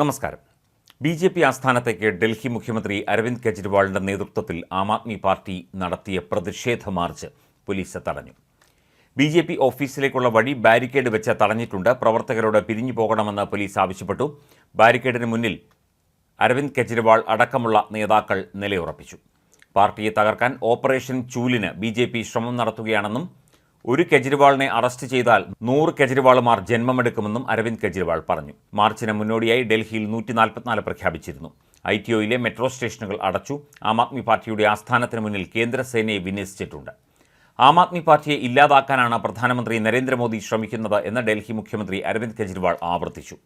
നമസ്കാരം. B J P ആസ്ഥാനത്തേക്ക് ഡൽഹി മുഖ്യമന്ത്രി അരവിന്ദ് കെജ്രിവാളിന്റെ നേതൃത്വത്തിൽ ആം ആദ്മി പാർട്ടി നടത്തിയ പ്രതിഷേധ മാർച്ച് പോലീസ് തടഞ്ഞു. ബി ജെ പി ഓഫീസിലേക്കുള്ള വഴി ബാരിക്കേഡ് വെച്ച് തടഞ്ഞിട്ടുണ്ട്. പ്രവർത്തകരോട് പിരിഞ്ഞു പോകണമെന്ന് പോലീസ് ആവശ്യപ്പെട്ടു. ബാരിക്കേഡിന് മുന്നിൽ അരവിന്ദ് കെജ്രിവാൾ അടക്കമുള്ള നേതാക്കൾ നിലയുറപ്പിച്ചു. പാർട്ടിയെ തകർക്കാൻ ഓപ്പറേഷൻ ചൂലിന് ബി ജെ പി ശ്രമം നടത്തുകയാണെന്നും ഒരു കെജ്രിവാളിനെ അറസ്റ്റ് ചെയ്താൽ നൂറ് കെജ്രിവാളുമാർ ജന്മമെടുക്കുമെന്നും അരവിന്ദ് കെജ്രിവാൾ പറഞ്ഞു. മാർച്ചിന് മുന്നോടിയായി ഡൽഹിയിൽ നൂറ്റി നാൽപ്പത്തിനാല് പ്രഖ്യാപിച്ചിരുന്നു. ഐ ടി ഒയിലെ മെട്രോ സ്റ്റേഷനുകൾ അടച്ചു. ആം ആദ്മി പാർട്ടിയുടെ ആസ്ഥാനത്തിന് മുന്നിൽ കേന്ദ്രസേനയെ വിന്യസിച്ചിട്ടുണ്ട്. ആം ആദ്മി പാർട്ടിയെ ഇല്ലാതാക്കാനാണ് പ്രധാനമന്ത്രി നരേന്ദ്രമോദി ശ്രമിക്കുന്നത് എന്ന് ഡൽഹി മുഖ്യമന്ത്രി അരവിന്ദ് കെജ്രിവാൾ ആവർത്തിച്ചു.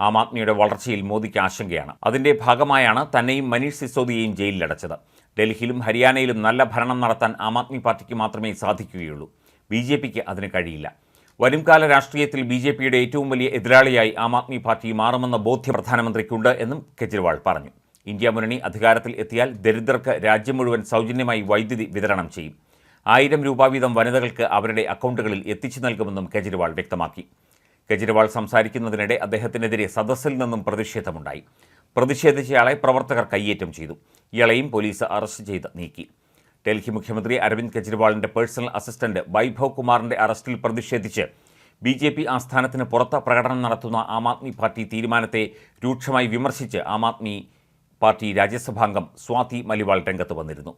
ആം ആദ്മിയുടെ വളർച്ചയിൽ മോദിക്ക് ആശങ്കയാണ്. അതിന്റെ ഭാഗമായാണ് തന്നെയും മനീഷ് സിസോദിയെയും ജയിലിലടച്ചത്. ഡൽഹിയിലും ഹരിയാനയിലും നല്ല ഭരണം നടത്താൻ ആം ആദ്മി പാർട്ടിക്ക് മാത്രമേ സാധിക്കുകയുള്ളൂ. ബി ജെ പിക്ക് അതിന് കഴിയില്ല. വരുംകാല രാഷ്ട്രീയത്തിൽ ബി ജെ പിയുടെ ഏറ്റവും വലിയ എതിരാളിയായി ആം ആദ്മി പാർട്ടി മാറുമെന്ന ബോധ്യം പ്രധാനമന്ത്രിക്കുണ്ട് എന്നും കെജ്രിവാൾ പറഞ്ഞു. ഇന്ത്യ മുന്നണി അധികാരത്തിൽ എത്തിയാൽ ദരിദ്രർക്ക് രാജ്യം മുഴുവൻ സൗജന്യമായി വൈദ്യുതി വിതരണം ചെയ്യും. ആയിരം രൂപ വീതം വനിതകൾക്ക് അവരുടെ അക്കൗണ്ടുകളിൽ എത്തിച്ചു നൽകുമെന്നും കെജ്രിവാൾ വ്യക്തമാക്കി. കെജ്രിവാൾ സംസാരിക്കുന്നതിനിടെ അദ്ദേഹത്തിനെതിരെ സദസ്സിൽ നിന്നും പ്രതിഷേധമുണ്ടായി. പ്രതിഷേധിച്ചയാളെ പ്രവർത്തകർ കയ്യേറ്റം ചെയ്തു. ഇയാളെയും പോലീസ് അറസ്റ്റ് ചെയ്ത് നീക്കി. ഡൽഹി മുഖ്യമന്ത്രി അരവിന്ദ് കെജ്രിവാളിന്റെ പേഴ്സണൽ അസിസ്റ്റന്റ് വൈഭവ് കുമാറിന്റെ അറസ്റ്റിൽ പ്രതിഷേധിച്ച് ബി ജെ പി ആസ്ഥാനത്തിന് പുറത്ത് പ്രകടനം നടത്തുന്ന ആം ആദ്മി പാർട്ടി തീരുമാനത്തെ രൂക്ഷമായി വിമർശിച്ച് ആം ആദ്മി പാർട്ടി രാജ്യസഭാംഗം സ്വാതി മലിവാൾ രംഗത്ത് വന്നിരുന്നു.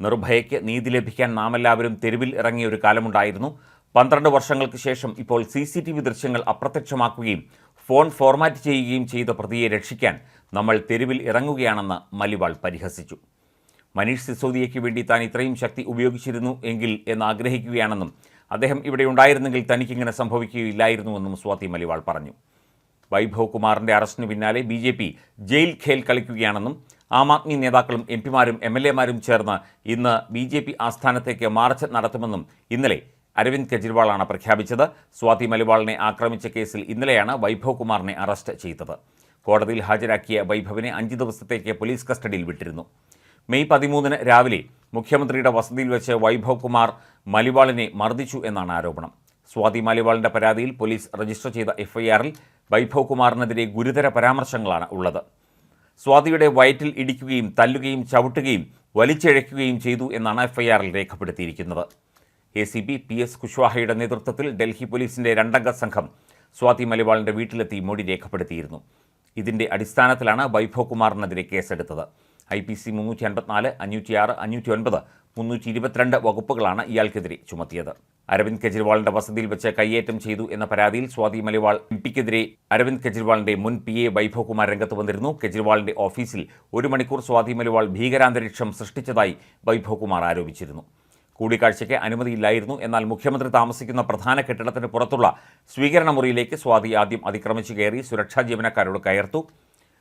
നിർഭയയ്ക്ക് നീതി ലഭിക്കാൻ നാമെല്ലാവരും തെരുവിൽ ഇറങ്ങിയ ഒരു കാലമുണ്ടായിരുന്നു. പന്ത്രണ്ട് വർഷങ്ങൾക്ക് ശേഷം ഇപ്പോൾ സി സി ടി വി ദൃശ്യങ്ങൾ അപ്രത്യക്ഷമാക്കുകയും ഫോൺ ഫോർമാറ്റ് ചെയ്യുകയും ചെയ്ത പ്രതിയെ രക്ഷിക്കാൻ നമ്മൾ തെരുവിൽ ഇറങ്ങുകയാണെന്ന് മലിവാൾ പരിഹസിച്ചു. മനീഷ് സിസോദിയയ്ക്ക് വേണ്ടി താൻ ഇത്രയും ശക്തി ഉപയോഗിച്ചിരുന്നു എങ്കിൽ എന്ന് ആഗ്രഹിക്കുകയാണെന്നും അദ്ദേഹം ഇവിടെ ഉണ്ടായിരുന്നെങ്കിൽ തനിക്കിങ്ങനെ സംഭവിക്കുകയില്ലായിരുന്നുവെന്നും സ്വാതി മലിവാൾ പറഞ്ഞു. വൈഭവ് കുമാറിന്റെ അറസ്റ്റിന് പിന്നാലെ ബി ജെ പി ജയിൽ ഖേൽ കളിക്കുകയാണെന്നും ആം ആദ്മി നേതാക്കളും എം പിമാരും എം എൽ എമാരും ചേർന്ന് ഇന്ന് ബി ജെ പി ആസ്ഥാനത്തേക്ക് മാർച്ച് നടത്തുമെന്നും ഇന്നലെ അരവിന്ദ് കെജ്രിവാളാണ് പ്രഖ്യാപിച്ചത്. സ്വാതി മലിവാളിനെ ആക്രമിച്ച കേസിൽ ഇന്നലെയാണ് വൈഭവ് കുമാറിനെ അറസ്റ്റ് ചെയ്തത്. കോടതിയിൽ ഹാജരാക്കിയ വൈഭവിനെ അഞ്ച് ദിവസത്തേക്ക് പോലീസ് കസ്റ്റഡിയിൽ വിട്ടിരുന്നു. മെയ് പതിമൂന്നിന് രാവിലെ മുഖ്യമന്ത്രിയുടെ വസതിയിൽ വെച്ച് വൈഭവ് കുമാർ മലിവാളിനെ മർദ്ദിച്ചു എന്നാണ് ആരോപണം. സ്വാതി മലിവാളിന്റെ പരാതിയിൽ പോലീസ് രജിസ്റ്റർ ചെയ്ത എഫ്ഐആറിൽ വൈഭവ് കുമാറിനെതിരെ ഗുരുതര പരാമർശങ്ങളാണ് ഉള്ളത്. സ്വാതിയുടെ വയറ്റിൽ ഇടിക്കുകയും തല്ലുകയും ചവിട്ടുകയും വലിച്ചിഴയ്ക്കുകയും ചെയ്തു എന്നാണ് എഫ്ഐആറിൽ രേഖപ്പെടുത്തിയിരിക്കുന്നത്. A C P P S കുശ്വാഹയുടെ നേതൃത്വത്തിൽ ഡൽഹി പോലീസിന്റെ രണ്ടംഗ സംഘം സ്വാതി മലിവാളിന്റെ വീട്ടിലെത്തി മൊഴി രേഖപ്പെടുത്തിയിരുന്നു. ഇതിന്റെ അടിസ്ഥാനത്തിലാണ് വൈഭവ് കുമാറിനെതിരെ കേസെടുത്തത്. ഐ പി സി മുന്നൂറ്റി അൻപത്തിനാല് അഞ്ഞൂറ്റി ആറ് അഞ്ഞൂറ്റി ഒൻപത് മുന്നൂറ്റി ഇരുപത്തിരണ്ട് വകുപ്പുകളാണ് ഇയാൾക്കെതിരെ ചുമത്തിയത്. അരവിന്ദ് കെജ്രിവാളിന്റെ വസതിയിൽ വെച്ച് കയ്യേറ്റം ചെയ്തു എന്ന പരാതിയിൽ സ്വാതി മലിവാൾ എം പിക്കെതിരെ അരവിന്ദ് കെജ്രിവാളിന്റെ മുൻ പി എ വൈഭവ് കുമാർ രംഗത്ത് വന്നിരുന്നു. കെജ്രിവാളിന്റെ ഓഫീസിൽ ഒരു മണിക്കൂർ സ്വാതി മലിവാൾ ഭീകരാന്തരീക്ഷം സൃഷ്ടിച്ചതായി വൈഭവ് കുമാർ ആരോപിച്ചിരുന്നു. കൂടിക്കാഴ്ചയ്ക്ക് അനുമതിയില്ലായിരുന്നു. എന്നാൽ മുഖ്യമന്ത്രി താമസിക്കുന്ന പ്രധാന കെട്ടിടത്തിന് പുറത്തുള്ള സ്വീകരണ മുറിയിലേക്ക് സ്വാതി ആദ്യം അതിക്രമിച്ചു കയറി സുരക്ഷാ ജീവനക്കാരോട് കയർത്തു.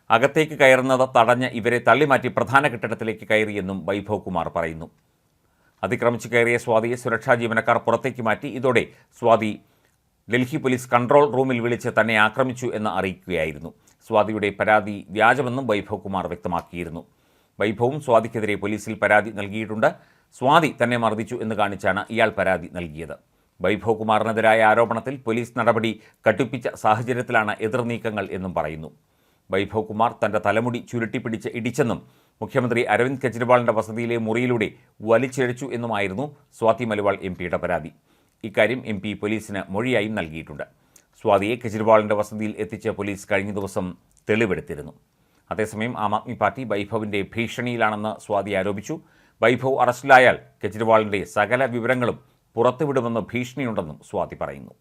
അകത്തേക്ക് കയറുന്നത് തടഞ്ഞ് ഇവരെ തള്ളിമാറ്റി പ്രധാന കെട്ടിടത്തിലേക്ക് കയറിയെന്നും വൈഭവ് കുമാർ പറയുന്നു. അതിക്രമിച്ചു കയറിയ സ്വാതിയെ സുരക്ഷാ ജീവനക്കാർ പുറത്തേക്ക് മാറ്റി. ഇതോടെ സ്വാതി ഡൽഹി പോലീസ് കൺട്രോൾ റൂമിൽ വിളിച്ച് തന്നെ ആക്രമിച്ചു എന്ന് അറിയിക്കുകയായിരുന്നു. സ്വാതിയുടെ പരാതി വ്യാജമെന്നും വൈഭവ് കുമാർ വ്യക്തമാക്കിയിരുന്നു. വൈഭവും സ്വാതിക്കെതിരെ പോലീസിൽ പരാതി നൽകിയിട്ടുണ്ട്. സ്വാതി തന്നെ മർദ്ദിച്ചു എന്ന് കാണിച്ചാണ് ഇയാൾ പരാതി നൽകിയത്. വൈഭവ് കുമാറിനെതിരായ ആരോപണത്തിൽ പോലീസ് നടപടി കട്ടിപ്പിച്ച സാഹചര്യത്തിലാണ് എതിർനീക്കങ്ങൾ എന്നും പറയുന്നു. വൈഭവ് കുമാർ തന്റെ തലമുടി ചുരുട്ടിപ്പിടിച്ച് ഇടിച്ചെന്നും മുഖ്യമന്ത്രി അരവിന്ദ് കെജ്രിവാളിന്റെ വസതിയിലെ മുറിയിലൂടെ വലിച്ചിഴച്ചു എന്നുമായിരുന്നു സ്വാതി മലവാൾ എം പിയുടെ പരാതി. ഇക്കാര്യം എം പി പോലീസിന് മൊഴിയായും നൽകിയിട്ടുണ്ട്. സ്വാതിയെ കെജ്രിവാളിന്റെ വസതിയിൽ എത്തിച്ച പോലീസ് കഴിഞ്ഞ ദിവസം തെളിവെടുത്തിരുന്നു. അതേസമയം ആം ആദ്മി പാർട്ടി വൈഭവിന്റെ ഭീഷണിയിലാണെന്ന് സ്വാതി ആരോപിച്ചു. വൈഭവ് അറസ്റ്റിലായാൽ കെജ്രിവാളിന്റെ സകല വിവരങ്ങളും പുറത്തുവിടുമെന്ന് ഭീഷണിയുണ്ടെന്നും സ്വാതി പറയുന്നു.